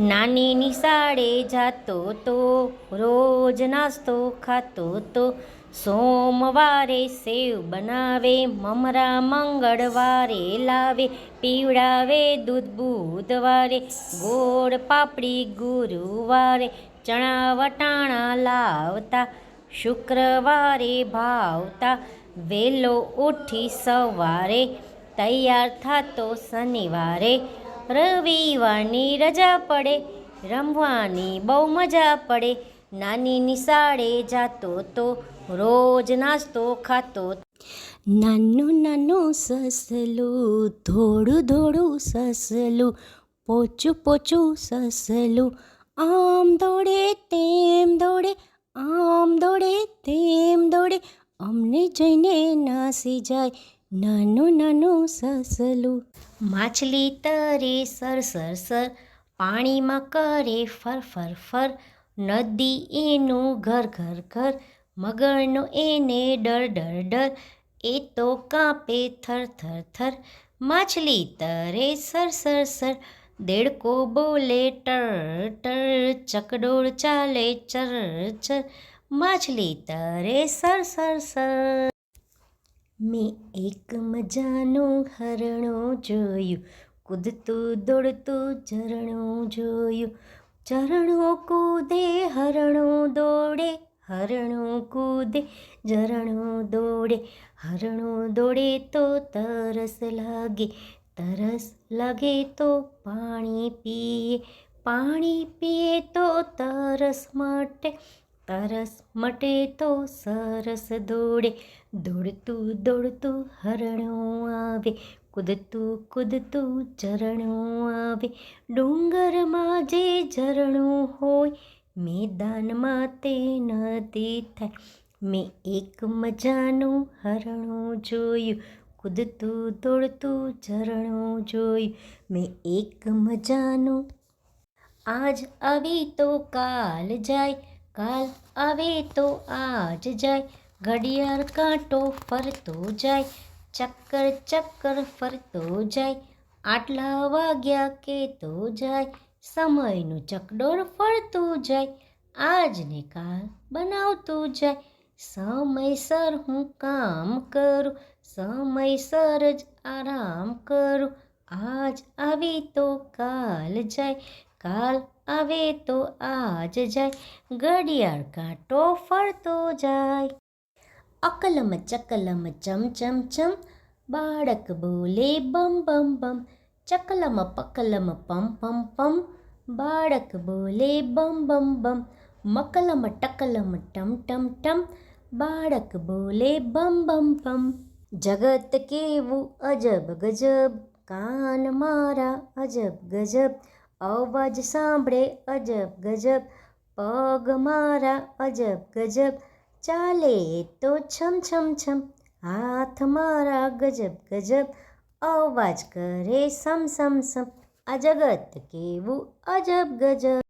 નાની નિશાળે જાતો તો, રોજ નાસ્તો ખાતો તો, સોમવારે સેવ બનાવે, મમરા મંગળવારે લાવે, પીવડાવે દૂધ બુધવારે, ગોળ પાપડી ગુરુવારે, ચણા વટાણા લાવતા, શુક્રવારે ભાવતા, વેલો ઉઠી સવારે, તૈયાર થતો શનિવારે રવિવારની રજા પડે, રમવાની બહુ મજા પડે, નાની નિશાળે જાતો તો રોજ નાસ્તો ખાતો નાનું નાનું સસલું, ધોળું ધોળું સસલું, પોચું પોચું સસલું, આમ દોડે તેમ દોડે, આમ દોડે તેમ દોડે, અમને જઈને નાસી જાય નાનું નાનું સસલું. માછલી તરે સર સર સર, પાણીમાં કરે ફર ફર ફર. નદી એનું ઘર ઘર ઘર, મગરનો એને ડર ડર ડર. એ તો કાંપે થર થર થર. માછલી તરે સર સર સર. દેડકો બોલે ટર ટર ચકડોળ ચાલે ચર ચર. માછલી તરે સર સર સર. મેં એક મજાનું હરણું જોયું, કૂદતું દોડતું ઝરણું જોયું. ઝરણું કૂદે, હરણું દોડે, હરણું કૂદે, ઝરણું દોડે. હરણું દોડે તો તરસ લાગે તરસ લાગે તો પાણી પીએ. પાણી પીએ તો તરસ મટે તરસ મટે તો સરસ દોડે. દોડતું દોડતું હરણું આવે, કૂદતું કૂદતું ઝરણું આવે. ડુંગરમાં જે ઝરણું હોય, મેદાનમાં તે નદી થાય. મેં એક મજાનું હરણું જોયું, કૂદતું દોડતું ઝરણું જોયું. મેં એક મજાનું, આજ આવી તો કાલ જાય. કાલ આવે તો આજ જાય, ઘડિયાળ કાંટો ફરતો જાય, ચક્કર ચક્કર ફરતો જાય, આટલા વાગ્યા કેતો જાય, સમયનું ચકડોળ ફરતું જાય, આજને કાલ બનાવતું જાય, સમયસર હું કામ કરું, સમયસર જ આરામ કરું, આજ આવી તો કાલ જાય, કાલ આવે તો આજ જાય. ઘડિયાળ કાંટો ફરતો જાય. અકલમ ચકલમ ચમ ચમ ચમ. બાળક બોલે બમ બમ બમ. ચકલમ પકલમ પમ પમ પમ. બાળક બોલે બમ બમ બમ. મકલમ ટકલમ ટમ ટમ ટમ. બાળક બોલે બમ બમ બમ. જગત કેવું અજબ ગજબ. કાન મારા અજબ ગજબ. અવાજ સાંભળે અજબ ગજબ, પગ મારા અજબ ગજબ, ચાલે તો છમ છમ છમ, હાથ મારા ગજબ ગજબ, અવાજ કરે સમ સમ સમ, આ જગત કેવું અજબ ગજબ.